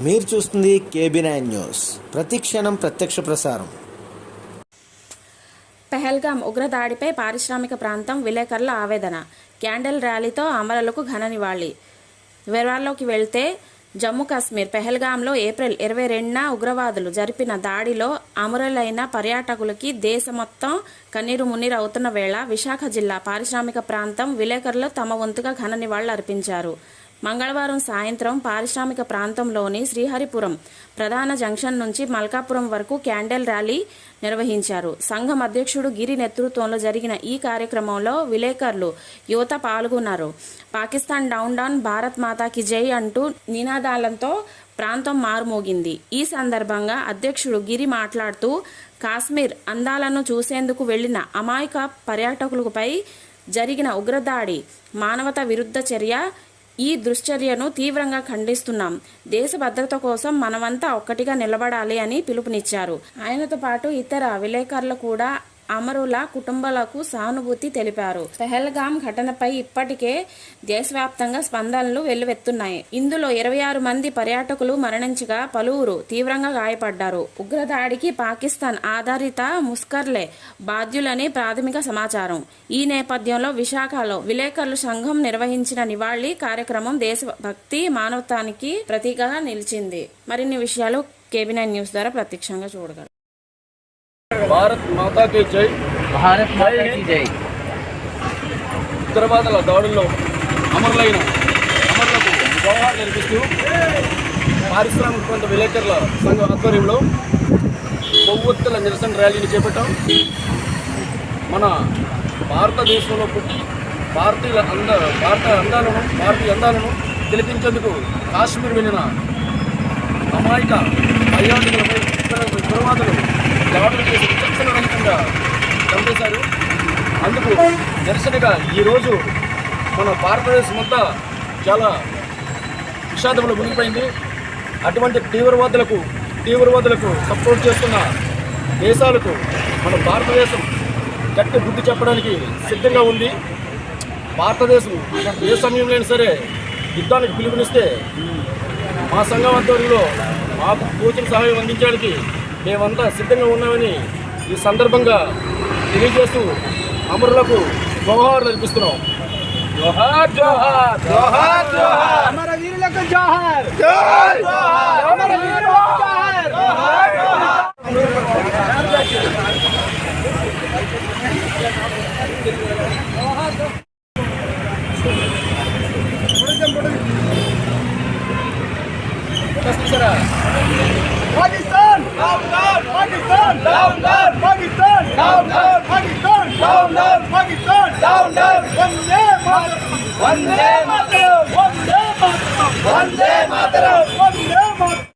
మీరు చూస్తుంది KB nine news. ప్రతి క్షణం ప్రత్యక్ష ప్రసారం. పెహల్గాం ఉగ్రదాడిపై పారిశ్రామిక ప్రాంతం విలేకరుల ఆవేదన. క్యాండల్ ర్యాలీతో అమరలకు ఘన నివాళి. వివరాల్లోకి వెళ్తే జమ్మూ కాశ్మీర్ పెహల్గాంలో ఏప్రిల్ ఇరవై రెండున ఉగ్రవాదులు జరిపిన దాడిలో అమరులైన పర్యాటకులకి దేశ మొత్తం కన్నీరు మున్నీరు అవుతున్న వేళ విశాఖ జిల్లా పారిశ్రామిక ప్రాంతం విలేకరులు తమ వంతుగా ఘన నివాళులు అర్పించారు. మంగళవారం సాయంత్రం పారిశ్రామిక ప్రాంతంలోని శ్రీహరిపురం ప్రధాన జంక్షన్ నుంచి మల్కాపురం వరకు క్యాండెల్ ర్యాలీ నిర్వహించారు. సంఘం అధ్యక్షుడు గిరి నేతృత్వంలో జరిగిన ఈ కార్యక్రమంలో విలేకరులు యువత పాల్గొన్నారు. పాకిస్తాన్ డౌన్ డౌన్ భారత్ మాతాకి జై అంటూ నినాదాలతో ప్రాంతం మారుమోగింది. ఈ సందర్భంగా అధ్యక్షుడు గిరి మాట్లాడుతూ కాశ్మీర్ అందాలను చూసేందుకు వెళ్ళిన అమాయక పర్యాటకులపై జరిగిన ఉగ్రదాడి మానవత విరుద్ధ చర్య ఈ దుశ్చర్యను తీవ్రంగా ఖండిస్తున్నాం. దేశ భద్రత కోసం మనమంతా ఒక్కటిగా నిలబడాలి అని పిలుపునిచ్చారు. ఆయనతో పాటు ఇతర విలేకరులు కూడా అమరుల కుటుంబాలకు సానుభూతి తెలిపారు. పెహల్గాం ఘటనపై ఇప్పటికే దేశవ్యాప్తంగా స్పందనలు వెల్లువెత్తున్నాయి. ఇందులో ఇరవై ఆరు మంది పర్యాటకులు మరణించగా పలువురు తీవ్రంగా గాయపడ్డారు. ఉగ్రదాడికి పాకిస్తాన్ ఆధారిత ముస్కర్లే బాధ్యులని ప్రాథమిక సమాచారం. ఈ నేపథ్యంలో విశాఖలో విలేకరుల సంఘం నిర్వహించిన నివాళి కార్యక్రమం దేశభక్తి మానవతానికి ప్రతీకగా నిలిచింది. మరిన్ని విషయాలు కేబినెట్ న్యూస్ ద్వారా ప్రత్యక్షంగా చూడగలరు. భారత్ మాతా కి జై భారత్ మాతా కీ జై ఉగ్రవాదుల దాడుల్లో అమరులైన అమరులకు జవహర్ నిర్మిస్తూ పారిశ్రామిక ప్రాంత విలేకరుల సంఘం ఆధ్వర్యంలో కొవ్వొత్తుల నిరసన ర్యాలీని చేపట్టాం. మన భారతదేశంలో పుట్టి భారతీయుల అంద భారత అందాలను భారతీయ అందాలను తెలిపించేందుకు కాశ్మీర్ వెళ్ళిన అమాయక పర్యాటకులపై నిరసనగా ఈరోజు మన భారతదేశం అంతా చాలా విషాదంలో మునిగిపోయింది. అటువంటి తీవ్రవాదులకు తీవ్రవాదులకు సపోర్ట్ చేస్తున్న దేశాలకు మన భారతదేశం గట్టి బుద్ధి చెప్పడానికి సిద్ధంగా ఉంది. భారతదేశం ఏ సమయంలో సరే యుద్ధానికి పిలుపునిస్తే మా సంఘం ఆధ్వర్యంలో మాకు తోచిన సహాయం అందించడానికి మేమంతా సిద్ధంగా ఉన్నామని ఈ సందర్భంగా తెలియజేస్తూ అమరులకు జోహార్లు అర్పిస్తున్నాం జోహార్ జోహార్ జోహార్ జోహార్ అమర వీరులకు జోహార్ జోహార్ అమర వీరులకు జోహార్ చూసారా Pakistan down down Pakistan down down Pakistan down down Pakistan down down Pakistan down down